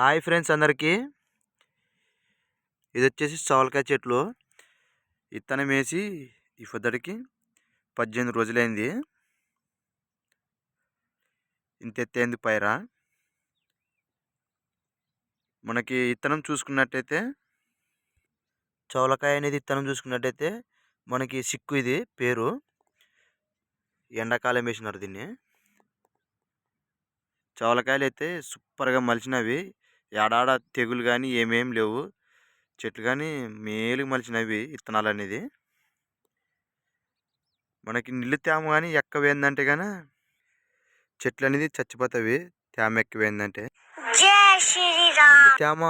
Hi friends అందరికీ. ఇది వచ్చేసి సవలకాయ చెట్లు. ఇత్తనం వేసి ఈ పొద్దడికి పద్దెనిమిది రోజులైంది. ఇంత ఎత్తేంది పైర. మనకి ఇత్తనం చూసుకున్నట్టయితే చవలకాయ అనేది ఇత్తనం చూసుకున్నట్టయితే మనకి సిక్కు ఇది పేరు. ఎండాకాలం వేసినారు దీన్ని. చవలకాయలు అయితే సూపర్గా మలిచినవి. ఏడాడ తెగులు కానీ ఏమేం లేవు. చెట్లు కానీ మేలు మలిచినవి విత్తనాలు అనేది మనకి నీళ్ళు తేమ కానీ ఎక్కువైందంటే కానీ చెట్లు అనేది చచ్చిపోతాయి తేమ ఎక్కువైందంటే. నీళ్ళు తేమ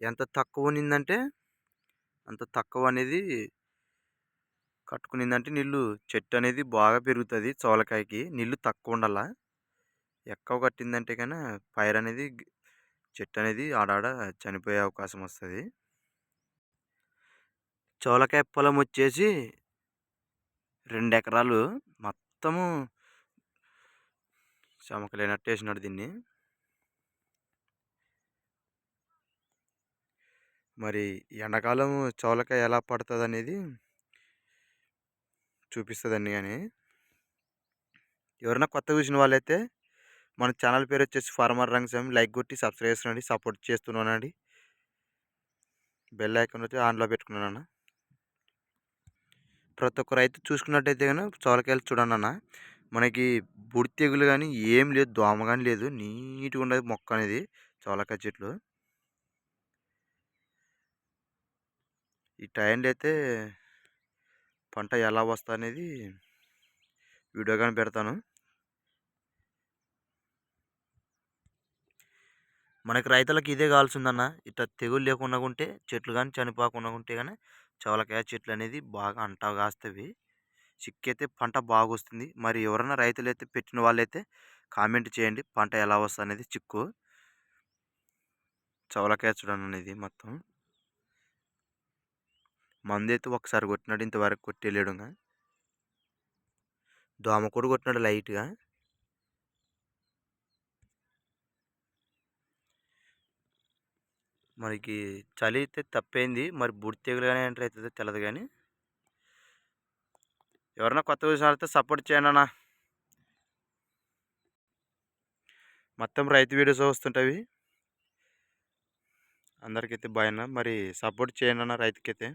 ఎంత తక్కువ ఉన్నిందంటే అంత తక్కువ అనేది కట్టుకునిందంటే నీళ్ళు చెట్టు అనేది బాగా పెరుగుతుంది చోలకాయకి నీళ్ళు తక్కువ ఉండాల. ఎక్కువ కట్టిందంటే కానీ పైరు అనేది చెట్టు అనేది ఆడాడ చనిపోయే అవకాశం వస్తుంది. చోలకాయ పొలం వచ్చేసి రెండు ఎకరాలు మొత్తము చమకలేనట్టు వేసినాడు దీన్ని. మరి ఎండాకాలం చోలకాయ ఎలా పడుతుంది అనేది చూపిస్తుందండి కానీ ఎవరైనా కొత్త చూసిన వాళ్ళైతే మన ఛానల్ పేరు వచ్చేసి ఫార్మర్ రంగస్వామి లైక్ కొట్టి సబ్స్క్రైబ్ చేస్తున్నాండి సపోర్ట్ చేస్తున్నానండి. బెల్ ఐకాన్ వచ్చి ఆన్లో పెట్టుకున్నాను ప్రతి ఒక్క రైతు చూసుకున్నట్టయితే కానీ చోలకాయలు చూడండి అన్న. మనకి బుడి తెగులు కానీ ఏం లేదు దోమ కానీ లేదు. నీట్గా ఉండదు మొక్క అనేది చోలకాయ చెట్లు. ఈ టైంలో అయితే పంట ఎలా వస్తా అనేది వీడియో కానీ పెడతాను. మనకి రైతులకు ఇదే కావాల్సిందన్న. ఇట్లా తెగులు లేకుండా ఉంటే చెట్లు కానీ చనిపోకుండా ఉంటే కానీ చవలకాయ చెట్లు అనేది బాగా అంటా కాస్తవి. చిక్కైతే పంట బాగా వస్తుంది మరి ఎవరైనా రైతులు అయితే పెట్టిన వాళ్ళైతే కామెంట్ చేయండి. పంట ఎలా వస్తుంది అనేది చిక్కు. చవలకాయ చూడండి అనేది మొత్తం. మంది అయితే ఒకసారి కొట్టినాడు ఇంతవరకు కొట్టేలేడు దోమ కూడా కొట్టినాడు లైట్గా. మనకి చలి అయితే తప్పైంది మరి బుడి తెగులు కానీ ఎంటర్ అవుతుందో తెలియదు కానీ ఎవరైనా కొత్త చూసిన సపోర్ట్ చేయండి అన్న. మొత్తం రైతు వీడియోస్ వస్తుంటాయి. అందరికైతే బాయ్ అన్న. మరి సపోర్ట్ చేయండి అన్న రైతుకైతే.